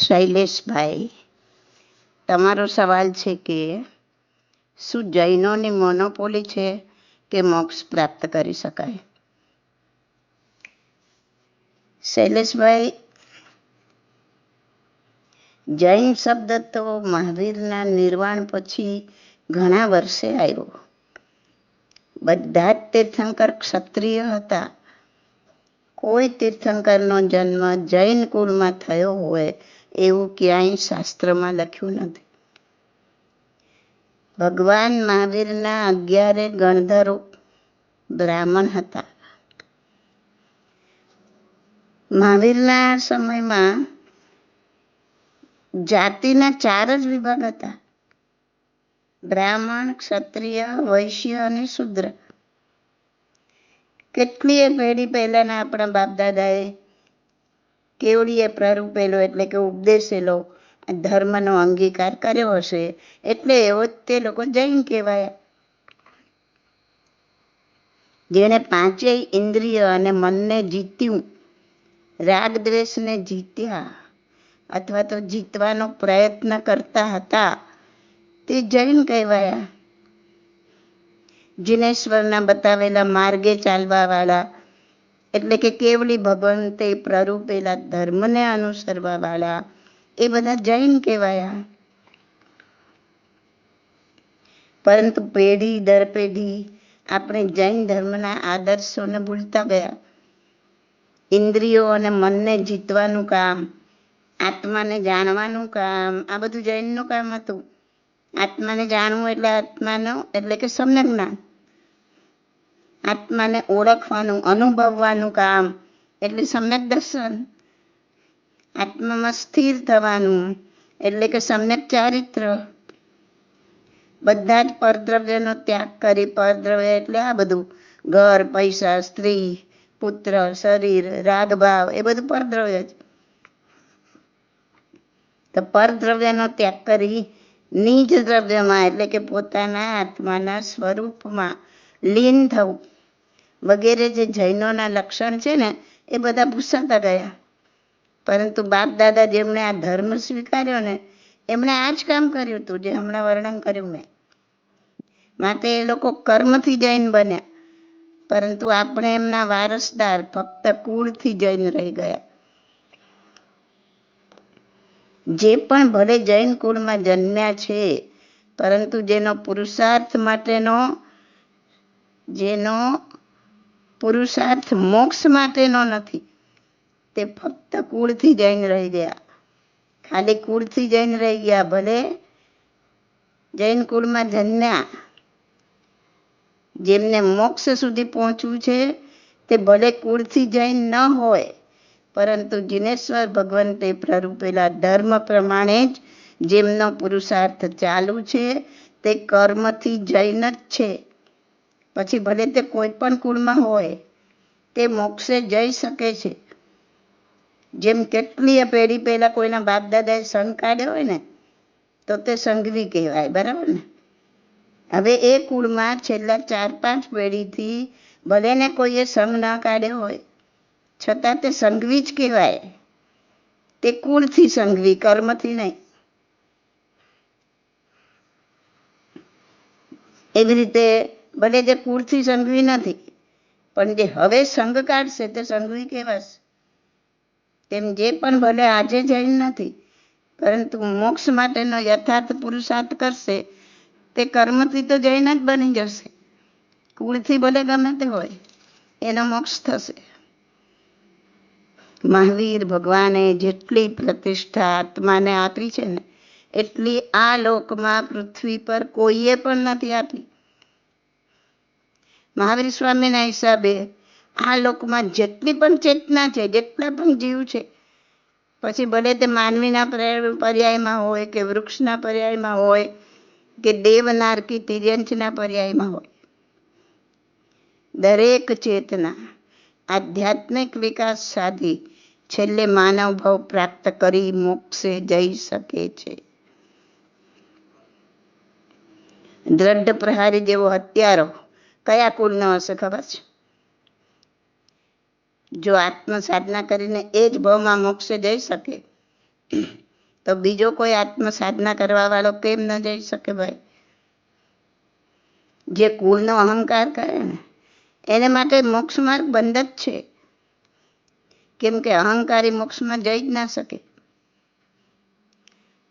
શૈલેષભાઈ, તમારો સવાલ છે કે શું જૈનોની મોનોપોલી છે કે મોક્ષ પ્રાપ્ત કરી શકાય? શૈલેષભાઈ, જૈન શબ્દ તો મહાવીરના નિર્વાણ પછી ઘણા વર્ષે આવ્યો. બધા જ તીર્થંકર ક્ષત્રિય હતા. કોઈ તીર્થંકરનો જન્મ જૈન કુળમાં થયો હોય એવું ક્યાંય શાસ્ત્રમાં લખ્યું નથી. ભગવાન મહાવીરના અગિયારે ગણધરો બ્રાહ્મણ હતા. મહાવીરના સમયમાં જાતિના ચાર જ વિભાગ હતા. બ્રાહ્મણ, ક્ષત્રિય, વૈશ્ય અને શુદ્ર. કેટલીય પેઢી પહેલાના આપણા બાપ દાદાએ કેવડીએ પ્રરૂપેલો એટલે કે ઉપદેશેલો ધર્મનો અંગીકાર કર્યો હશે એટલે એવો તે લોકો જૈન કહેવાય. જેણે પાંચેય ઇન્દ્રિય અને મનને જીત્યું રાગ દ્વેષને જીત્યા અથવા તો જીતવાનો પ્રયત્ન કરતા હતા તે જૈન કહેવાયા. જીનેશ્વરના બતાવેલા માર્ગે ચાલવાવાળા એટલે કે કેવલી ભગવંતે પ્રરૂપેલા ધર્મને અનુસરવાવાળા, એ બધા જૈન કહેવાયા. પરંતુ પેઢી દર પેઢી આપણે જૈન ધર્મના આદર્શોને ભૂલતા ગયા. ઇન્દ્રિયો અને મનને જીતવાનું કામ, આત્માને જાણવાનું કામ, આ બધું જૈનનું કામ હતું. આત્માને જાણવું એટલે આત્માનો, એટલે કે સમ્યક જ્ઞાન આત્માને ઓળખવાનું, અનુભવવાનું કામ. એટલે સમ્યક દર્શન. આત્મામાં સ્થિર થવાનું. એટલે કે સમ્યક ચારિત્ર. બધા જ પરદ્રવ્યનો ત્યાગ કરી, પરદ્રવ્ય એટલે આ બધું. ઘર, પૈસા, સ્ત્રી, પુત્ર, શરીર, રાગભાવ, એ બધું પરદ્રવ્ય જ. તો પરદ્રવ્યનો ત્યાગ કરી, નિજ દ્રવ્યમાં એટલે કે પોતાના આત્માના સ્વરૂપમાં લીન થવું. વગેરે જે જૈનોના લક્ષણ છે ને, એ બધા ભૂસાતા ગયા. પરંતુ બાપ દાદા જેમણે આ ધર્મ સ્વીકાર્યો ને, એમણે આ જ કામ કર્યું હતું જે હમણાં વર્ણન કર્યું મેં. માટે એ લોકો કર્મથી જૈન બન્યા. પરંતુ આપણે એમના વારસદાર ફક્ત કુળથી જૈન રહી ગયા. જે પણ ભલે જૈન કુળમાં જન્મ્યા છે, પરંતુ જેનો પુરુષાર્થ માટેનો, જેનો પુરુષાર્થ મોક્ષ માટેનો નથી. તે ફક્ત કુળથી જૈન રહી ગયા. ખાલી કુળથી જૈન રહી ગયા ભલે જૈન કુળમાં જન્મ્યા. જેમને મોક્ષ સુધી પહોંચવું છે, તે ભલે કુળથી જૈન ન હોય, પરંતુ જિનેશ્વર ભગવંતે પ્રરૂપેલા ધર્મ પ્રમાણે જ જેમનો પુરુષાર્થ ચાલુ છે, તે કર્મથી જૈન જ છે. પછી ભલે તે કોઈ પણ કુળમાં હોય, તે મોક્ષે જઈ શકે છે. જેમ કેટલીય પેઢી પહેલાં કોઈના બાપ દાદાએ સંઘ કાઢ્યો હોય ને, તો તે સંઘવી કહેવાય, બરાબર ને? હવે એ કુળમાં છેલ્લા ચાર પાંચ પેઢીથી ભલે ને કોઈએ સંઘ ના કાઢ્યો હોય, છતાં તે સંઘવી જ કહેવાય. તે કુળથી સંઘવી, કર્મથી નહીં. એવી રીતે ભલે જે કુળથી સંઘવી નથી, પણ જે હવે સંઘ કાઢશે તે સંઘવી કહેવાશે તેમ જે પણ ભલે આજે જૈન નથી, પરંતુ મોક્ષ માટેનો યથાર્થ પુરુષાર્થ કરશે, તે કર્મથી તો જૈન જ બની જશે. કુળથી ભલે ગમે તે હોય, એનો મોક્ષ થશે. મહાવીર ભગવાને જેટલી પ્રતિષ્ઠા આત્માને આપી છે ને, એટલી આ લોકમાં પૃથ્વી પર કોઈએ પણ નથી આપી. મહાવીર સ્વામીના હિસાબે આ લોકમાં જેટલી પણ ચેતના છે, જેટલા પણ જીવ છે, પછી ભલે તે માનવીના પર્યાયમાં હોય કે વૃક્ષના પર્યાયમાં હોય કે દેવનાર કે તિર્યંશના પર્યાયમાં હોય. દરેક ચેતના આધ્યાત્મિક વિકાસ સાધી છેલ્લે માનવ ભાવ પ્રાપ્ત કરી મોક્ષે જઈ શકે છે. દ્રઢ પ્રહારી જેવો હત્યારો કયા કુળનો હશે ખબર છે? જો આત્મ સાધના કરીને એ જ ભાવમાં મોક્ષે જઈ શકે, તો બીજો કોઈ આત્મ સાધના કરવા વાળો કેમ ન જઈ શકે ભાઈ? જે કુળનો અહંકાર કરે ને, એને માટે મોક્ષ માર્ગ બંધ જ છે. કેમ કે અહંકારી મોક્ષમાં જઈ જ ના શકે.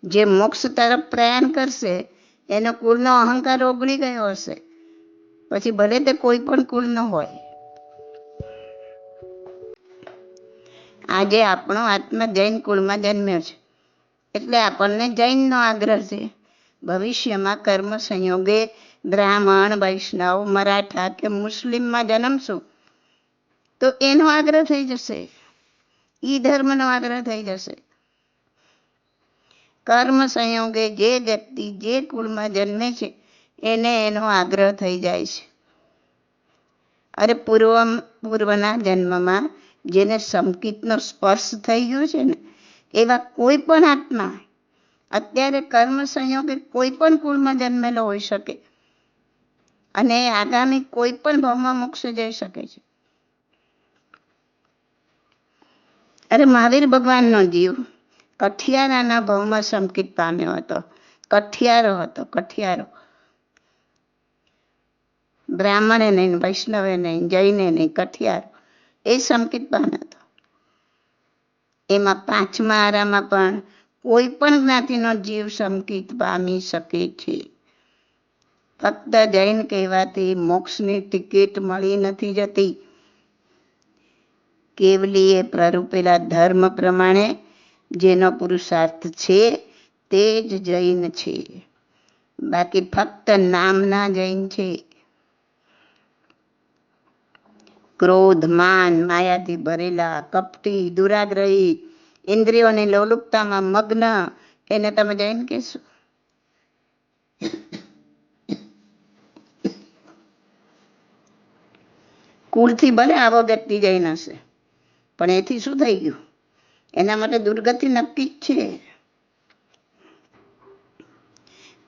જે મોક્ષ તરફ પ્રયાણ કરશે, એનો કુળનો અહંકાર ઓગળી ગયો હશે. પછી ભલે તે કોઈ પણ કુળનો હોય. આજે આપણો આત્મા જૈન કુળમાં જન્મ્યો છે. એટલે આપણને જૈનનો આગ્રહ છે. ભવિષ્યમાં કર્મ સંયોગે બ્રાહ્મણ, વૈષ્ણવ, મરાઠા કે મુસ્લિમમાં જન્મશું, તો એનો આગ્રહ થઈ જશે. ઈ ધર્મનો આગ્રહ થઈ જશે. કર્મ સંયોગે જે વ્યક્તિ જે કુળમાં જન્મે છે એને એનો આગ્રહ થઈ જાય છે. અરે પૂર્વ પૂર્વના જન્મમાં જેને સંકિતનો સ્પર્શ થઈ ગયો છે ને, એવા કોઈ પણ આત્મા, અત્યારે કર્મ સંયોગે કોઈ પણ કુળમાં જન્મેલો હોઈ શકે અને આગામી કોઈ પણ ભાવમાં મોક્ષ જઈ શકે છે. અરે મહાવીર ભગવાનનો જીવ કઠિયારાના ભાવમાં સંકિત પામ્યો હતો, કઠિયારો હતો, કઠિયારો. બ્રાહ્મણે નહીં, વૈષ્ણવે નહીં, જૈને નહીં, કઠિયાર. એ સંકિત પામ્યો હતો. એમાં પાંચમા આરામાં પણ કોઈ પણ જ્ઞાતિનો જીવ સંકિત પામી શકે છે. ફક્ત જૈન કહેવાથી મોક્ષની ટિકિટ મળી નથી જતી. કેવલી એ પ્રરૂપેલા ધર્મ પ્રમાણે જેનો પુરુષાર્થ છે તે જ જૈન છે. બાકી ફક્ત નામના જૈન છે. ક્રોધ, માન, માયાથી ભરેલા, કપટી, દુરાગ્રહી, ઇન્દ્રિયોની લોલુપતામાં મગ્ન, એને તમે જઈને કહેશો. કુળથી ભલે આવો વ્યક્તિ જઈને હશે, પણ એથી શું થઈ ગયું? એના માટે દુર્ગતિ નક્કી જ છે.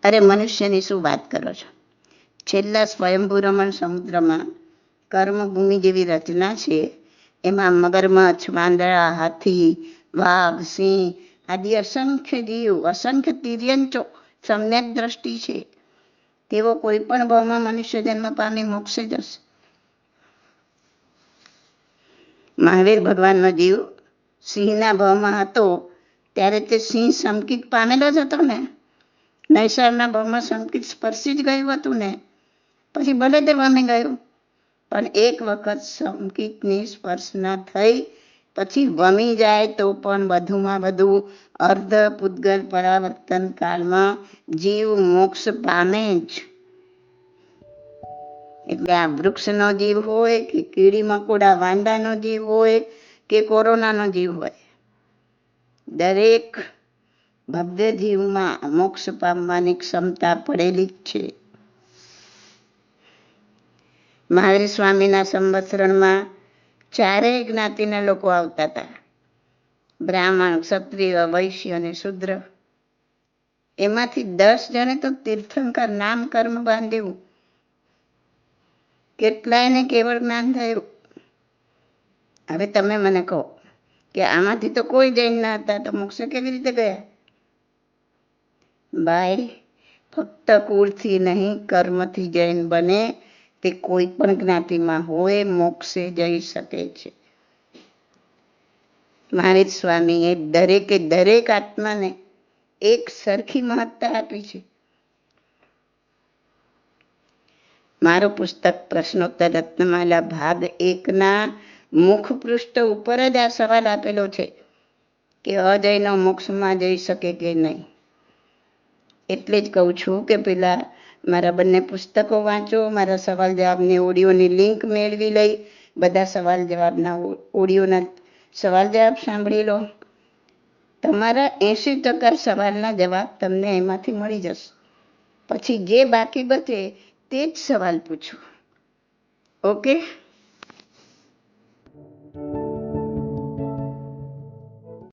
અરે મનુષ્યની શું વાત કરો છો? છેલ્લા સ્વયંભૂ રમણ સમુદ્રમાં કર્મભૂમિ જેવી રચના છે. એમાં મગરમચ્છ વાંદરા હાથી, વાઘ, સિંહ આદિ અસંખ્ય જીવ, અસંખ્ય તિર્યંચો સમ્યક દ્રષ્ટિ છે. તેવો કોઈ પણ ભાવમાં મનુષ્ય જન્મ પામી મોક્ષે જશે. મહાવીર ભગવાનનો જીવ સિંહના ભાવમાં હતો, ત્યારે તે સિંહ સમકિત પામેલો જ હતો ને. નૈસારના ભાવમાં સમકિત સ્પર્શી જ ગયું હતું ને. પછી ભલે તે વામે ગયું પણ એક વખત સંકિતની સ્પર્શના થઈ, પછી વમી જાય તો પણ વધુમાં વધુ અર્ધ પૂતગલ પરાવર્તન કાળમાં જીવ મોક્ષ પામે જ. એટલે આ વૃક્ષનો જીવ હોય કે કીડી મકોડા વાંદાનો જીવ હોય કે કોરોનાનો જીવ હોય, દરેક ભવ્ય જીવમાં મોક્ષ પામવાની ક્ષમતા પડેલી જ છે. મહાવીર સ્વામીના સંવત્સરણમાં ચારેય જ્ઞાતિના લોકો આવતા હતા. બ્રાહ્મણ, ક્ષત્રિય, વૈશ્ય અને શુદ્ર. એમાંથી દસ જણે તો તીર્થંકર નામ કર્મ બાંધ્યું કેટલાયને કેવળ જ્ઞાન થયું. હવે તમે મને કહો કે આમાંથી તો કોઈ જૈન ના હતા તો મોક્ષ કેવી રીતે ગયા? ભાઈ, ફક્ત કુળથી નહીં, કર્મથી જૈન બને તે કોઈ પણ જ્ઞાતિમાં હોય, મોક્ષે જઈ શકે છે. મહાવીર સ્વામીએ દરેકે દરેક આત્માને એક સરખી મહત્તા આપી છે. મારું પુસ્તક પ્રશ્નોત્તર રત્નમાલા ભાગ એકના મુખ પૃષ્ઠ ઉપર જ આ સવાલ આપેલો છે કે અજયનો મોક્ષમાં જઈ શકે કે નહીં? એટલે જ કહું છું કે પેલા મારા બંને પુસ્તકો વાંચો, મારા સવાલ જવાબની ઓડિયોની લિંક મેળવી લઈ, બધા સવાલ જવાબના ઓડિયોના સવાલ જવાબ સાંભળી લો. તમારા એંશી ટકા સવાલના જવાબ તમને એમાંથી મળી જશે. પછી જે બાકી બચે તે જ સવાલ પૂછો. ઓકે?